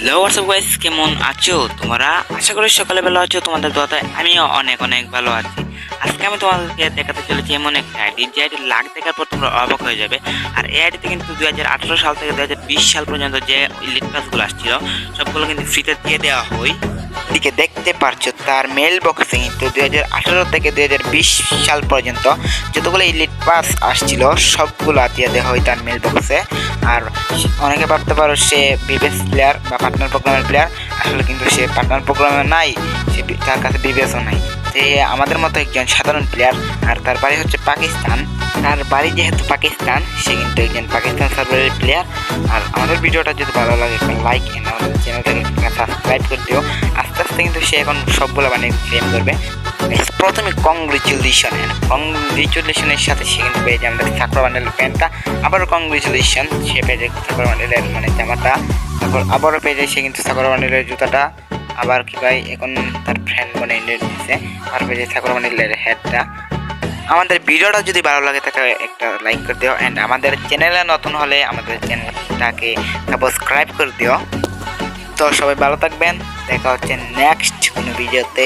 Hello WhatsApp guys কেমন আছো? তোমরা আশা করি সকালে ভালো আছো, তোমাদের দোয়াতে আমিও অনেক অনেক ভালো আছি। আজকে আমি তোমাদেরকে দেখাতে চলেছি এমন একটা আইডি, যে আইডি লাখ দেখার পর তোমরা অবাক হয়ে যাবে। আর এই আইডিতে কিন্তু দুই হাজার আঠারো সাল থেকে দুই হাজার বিশ সাল পর্যন্ত যে ইলিট পাসগুলো আসছিল, সবগুলো কিন্তু ফ্রিতে দিয়ে দেওয়া হয়। দিকে দেখতে পারছ, তার মেল বক্সে কিন্তু দুই হাজার থেকে দুই হাজার বিশ সাল পর্যন্ত যতগুলো ইলিট পাস আসছিল, সবগুলো দিয়ে দেওয়া হয় তার মেল বক্সে আর অনেকে ভাবতে পারো, সে বিবেস প্লেয়ার বা পার্টনার প্রোগ্রামের প্লেয়ার আসলে কিন্তু সে পার্টনার প্রোগ্রামে নাই, সে তার কাছে বিবেসও নাই। সে আমাদের মতো একজন সাধারণ প্লেয়ার আর তার বাড়ি হচ্ছে পাকিস্তান। তার বাড়ি যেহেতু পাকিস্তান, সে কিন্তু একজন পাকিস্তান সার্ভারের প্লেয়ার আর আমাদের ভিডিওটা যদি ভালো লাগে, একটা লাইক এন্ড আমাদের চ্যানেলটাকে সাবস্ক্রাইব করে দিও। আস্তে আস্তে কিন্তু সে এখন সবগুলো মানে ক্লেম করবে। প্রথমে কংগ্রেচুলেশন কংগ্রেচুলেশনের সাথে সে কিন্তু পেয়েছে আমাদের সাকরা বান্ডেলের প্যান্টটা আবারও কংগ্রেচুলেশন সে পেয়েছে সাকরা বান্ডেলের মানে জামাটা। তারপর আবারও পেয়েছে সে কিন্তু সাকরা বান্ডেলের জুতাটা। আবার কি ভাই এখন তার ফ্রেন্ড মানে ইন্ডিয়ান দিচ্ছে আর পেয়েছে ঠাকুর মানে হেডটা আমাদের ভিডিওটা যদি ভালো লাগে, তাকে একটা লাইক করে দিও। অ্যান্ড আমাদের চ্যানেলে নতুন হলে আমাদের চ্যানেলটাকে সাবস্ক্রাইব করে দিও। তো সবাই ভালো থাকবেন। দেখা হচ্ছে নেক্সট কোনো ভিডিওতে